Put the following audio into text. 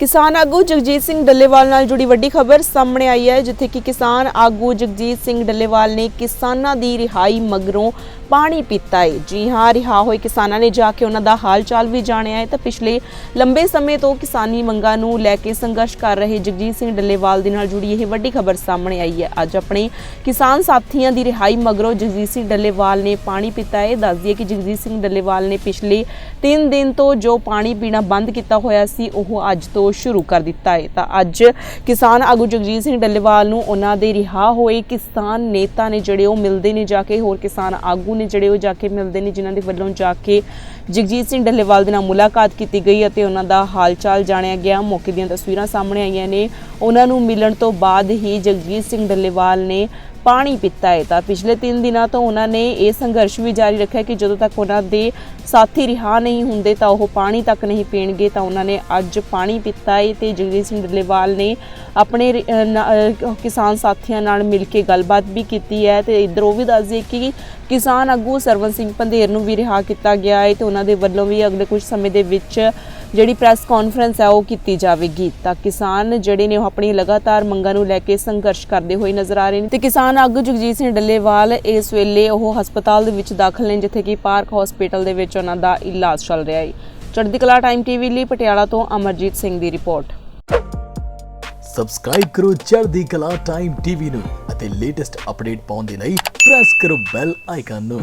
ਕਿਸਾਨ ਆਗੂ ਜਗਜੀਤ ਸਿੰਘ ਡੱਲੇਵਾਲ ਨਾਲ ਜੁੜੀ ਵੱਡੀ ਖਬਰ ਸਾਹਮਣੇ ਆਈ ਹੈ, ਜਿੱਥੇ ਕਿ ਕਿਸਾਨ ਆਗੂ ਜਗਜੀਤ ਸਿੰਘ ਡੱਲੇਵਾਲ ਨੇ ਕਿਸਾਨਾਂ ਦੀ ਰਿਹਾਈ ਮਗਰੋਂ ਪਾਣੀ ਪੀਤਾ ਹੈ। ਜੀ ਹਾਂ, ਰਿਹਾ ਹੋਏ ਕਿਸਾਨਾਂ ਨੇ ਜਾ ਕੇ ਉਹਨਾਂ ਦਾ ਹਾਲ ਚਾਲ ਵੀ ਜਾਣਿਆ ਹੈ। ਤਾਂ ਪਿਛਲੇ ਲੰਬੇ ਸਮੇਂ ਤੋਂ ਕਿਸਾਨੀ ਮੰਗਾਂ ਨੂੰ ਲੈ ਕੇ ਸੰਘਰਸ਼ ਕਰ ਰਹੇ ਜਗਜੀਤ ਸਿੰਘ ਡੱਲੇਵਾਲ ਦੇ ਨਾਲ ਜੁੜੀ ਇਹ ਵੱਡੀ ਖਬਰ ਸਾਹਮਣੇ ਆਈ ਹੈ। ਅੱਜ ਆਪਣੇ ਕਿਸਾਨ ਸਾਥੀਆਂ ਦੀ ਰਿਹਾਈ ਮਗਰੋਂ ਜਗਜੀਤ ਸਿੰਘ ਡੱਲੇਵਾਲ ਨੇ ਪਾਣੀ ਪੀਤਾ ਹੈ। ਦੱਸ ਦਈਏ ਕਿ ਜਗਜੀਤ ਸਿੰਘ ਡੱਲੇਵਾਲ ਨੇ ਪਿਛਲੇ 3 ਦਿਨ ਤੋਂ ਜੋ ਪਾਣੀ ਪੀਣਾ ਬੰਦ ਕੀਤਾ ਹੋਇਆ ਸੀ, ਉਹ ਅੱਜ ਤੋਂ ਸ਼ੁਰੂ ਕਰ ਦਿੱਤਾ ਹੈ। ਤਾਂ ਅੱਜ ਕਿਸਾਨ ਆਗੂ ਜਗਜੀਤ ਸਿੰਘ ਡੱਲੇਵਾਲ ਨੂੰ ਉਹਨਾਂ ਦੇ ਰਿਹਾ ਹੋਏ ਕਿਸਾਨ ਨੇਤਾ ਨੇ ਜਿਹੜੇ ਉਹ ਮਿਲਦੇ ਨੇ ਜਾ ਕੇ, ਹੋਰ ਕਿਸਾਨ ਆਗੂ ਨੇ ਜਿਹੜੇ ਉਹ ਜਾ ਕੇ ਮਿਲਦੇ ਨੇ, ਜਿਨ੍ਹਾਂ ਦੇ ਵੱਲੋਂ ਜਾ ਕੇ ਜਗਜੀਤ ਸਿੰਘ ਡੱਲੇਵਾਲ ਦੇ ਨਾਲ ਮੁਲਾਕਾਤ ਕੀਤੀ ਗਈ ਅਤੇ ਉਹਨਾਂ ਦਾ ਹਾਲ ਚਾਲ ਜਾਣਿਆ ਗਿਆ। ਮੌਕੇ ਦੀਆਂ ਤਸਵੀਰਾਂ ਸਾਹਮਣੇ ਆਈਆਂ ਨੇ। ਉਹਨਾਂ ਨੂੰ ਮਿਲਣ ਤੋਂ ਬਾਅਦ ਹੀ ਜਗਜੀਤ ਸਿੰਘ ਡੱਲੇਵਾਲ ਨੇ ਪਾਣੀ ਪੀਤਾ ਹੈ। ਤਾਂ ਪਿਛਲੇ 3 ਦਿਨਾਂ ਤੋਂ ਉਹਨਾਂ ਨੇ ਇਹ ਸੰਘਰਸ਼ ਵੀ ਜਾਰੀ ਰੱਖਿਆ ਕਿ ਜਦੋਂ ਤੱਕ ਉਹਨਾਂ ਦੇ ਸਾਥੀ ਰਿਹਾ ਨਹੀਂ ਹੁੰਦੇ ਤਾਂ ਉਹ ਪਾਣੀ ਤੱਕ ਨਹੀਂ ਪੀਣਗੇ, ਤਾਂ ਉਹਨਾਂ ਨੇ ਅੱਜ ਪਾਣੀ ਪੀਤਾ ਹੈ ਤੇ ਜਗਜੀਤ ਸਿੰਘ ਡੱਲੇਵਾਲ ਨੇ ਆਪਣੇ ਕਿਸਾਨ ਸਾਥੀਆਂ ਨਾਲ ਮਿਲ ਕੇ ਗੱਲਬਾਤ ਵੀ ਕੀਤੀ ਹੈ ਤੇ ਇੱਧਰ ਉਹ ਵੀ ਦੱਸ ਦਈਏ ਕਿ ਕਿਸਾਨ ਆਗੂ ਸਰਵਨ ਸਿੰਘ ਪੰਧੇਰ ਨੂੰ ਵੀ ਰਿਹਾ ਕੀਤਾ ਗਿਆ ਹੈ ਤੇ ਉਹਨਾਂ ਦੇ ਵੱਲੋਂ ਵੀ ਅਗਲੇ ਕੁਝ ਸਮੇਂ ਦੇ ਵਿੱਚ ਜਿਹੜੀ ਪ੍ਰੈਸ ਕਾਨਫਰੰਸ ਹੈ ਉਹ ਕੀਤੀ ਜਾਵੇਗੀ। ਤਾਂ ਕਿਸਾਨ ਜਿਹੜੇ ਨੇ ਉਹ ਆਪਣੀ ਲਗਾਤਾਰ ਮੰਗਾਂ ਨੂੰ ਲੈ ਕੇ ਸੰਘਰਸ਼ ਕਰਦੇ ਹੋਏ ਨਜ਼ਰ ਆ ਰਹੇ ਨੇ। ਤੇ ਕਿਸਾਨ ਆਗੂ ਜਗਜੀਤ ਸਿੰਘ ਡੱਲੇਵਾਲ ਇਸ ਵੇਲੇ ਉਹ ਹਸਪਤਾਲ ਦੇ ਵਿੱਚ ਦਾਖਲ ਨੇ, ਜਿੱਥੇ ਕਿ ਪਾਰਕ ਹਸਪੀਟਲ ਦੇ ਵਿੱਚ ਉਹਨਾਂ ਦਾ ਇਲਾਜ ਚੱਲ ਰਿਹਾ ਹੈ। ਚੜ੍ਹਦੀ ਕਲਾ ਟਾਈਮ ਟੀਵੀ ਲਈ ਪਟਿਆਲਾ ਤੋਂ ਅਮਰਜੀਤ ਸਿੰਘ ਦੀ ਰਿਪੋਰਟ। ਸਬਸਕ੍ਰਾਈਬ ਕਰੋ ਚੜ੍ਹਦੀ ਕਲਾ ਟਾਈਮ ਟੀਵੀ ਨੂੰ ਅਤੇ ਲੇਟੈਸਟ ਅਪਡੇਟ ਪਾਉਣ ਦੇ ਲਈ ਪ੍ਰੈਸ ਕਰੋ ਬੈਲ ਆਈਕਨ ਨੂੰ।